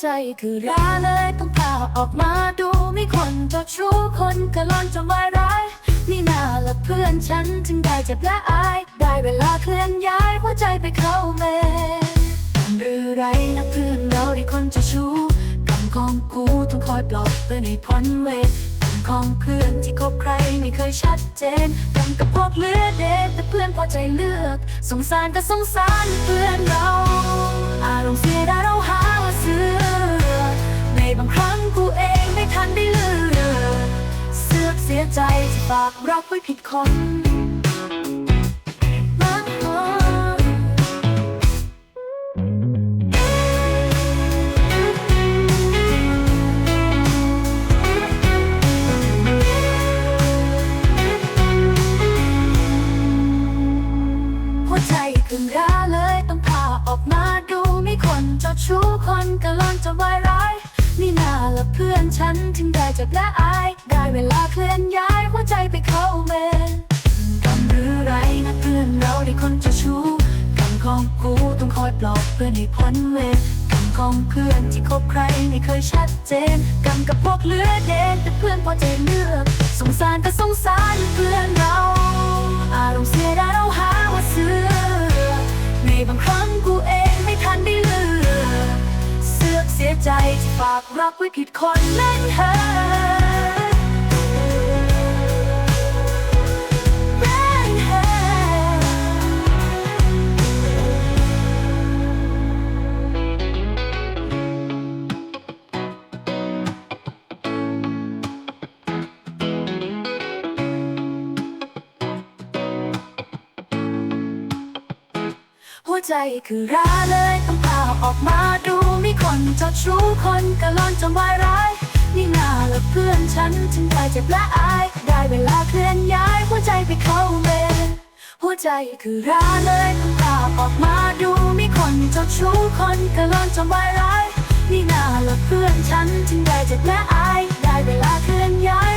ใจคือร้าเลยต้องพาออกมาดูมีคนจะชู้คนกะลอนจะวายร้าย นี่นาละเพื่อนฉันถึงได้เจ็บและอาย ได้เวลาเคลื่อนย้ายหัวใจไปเข้าเมนหรือไรนะเพื่อนเราได้คนจะชู้กำของกูต้องคอยปลอบเพื่อนให้พ้นเวทของเพื่อนที่คบใครไม่เคยชัดเจนกำกับพวกเลือดเด็ดแต่เพื่อนพอใจเลือก สงสารก็สงสารเพื่อนเรา ฝากรักไว้ผิดคนมาขอหัวใจขึ้นราเลยต้องพาออกมาดูมีคนเจ้าชู้คนกำลังจะวายร้ายนี่ นาละเพื่อนฉันถึงได้เจ็บและอาย ได้เวลาเคลื่อนย้ายหัวใจไปเข้าเมนกำหรือไรนะเพื่อนเราได้คนจะชู้กำของกูต้องคอยปลอบเพื่อนให้พ้นเวรกำของเพื่อนที่คบใครไม่เคยชัดเจนกำกับพวกเลือดเด่นแต่เพื่อนพอใจเลือกสงสารก็สงสาร ฝากรักไว้ผิดคนเล่นเธอเล่นเธอหัวใจคือราเลยต้องพาออกมา มีคนเจ้าชู้คนกะล่อนจนวายร้าย นี่นาละเพื่อนฉันถึงได้เจ็บและอาย ได้เวลาเคลื่อนย้าย หัวใจไปเข้าเมนหัวใจคือราเลยต้องพาออกมาดูมีคนเจ้าชู้คนกะล่อนจนวายร้าย นี่นาละเพื่อนฉันถึงได้เจ็บและอาย ได้เวลาเคลื่อนย้าย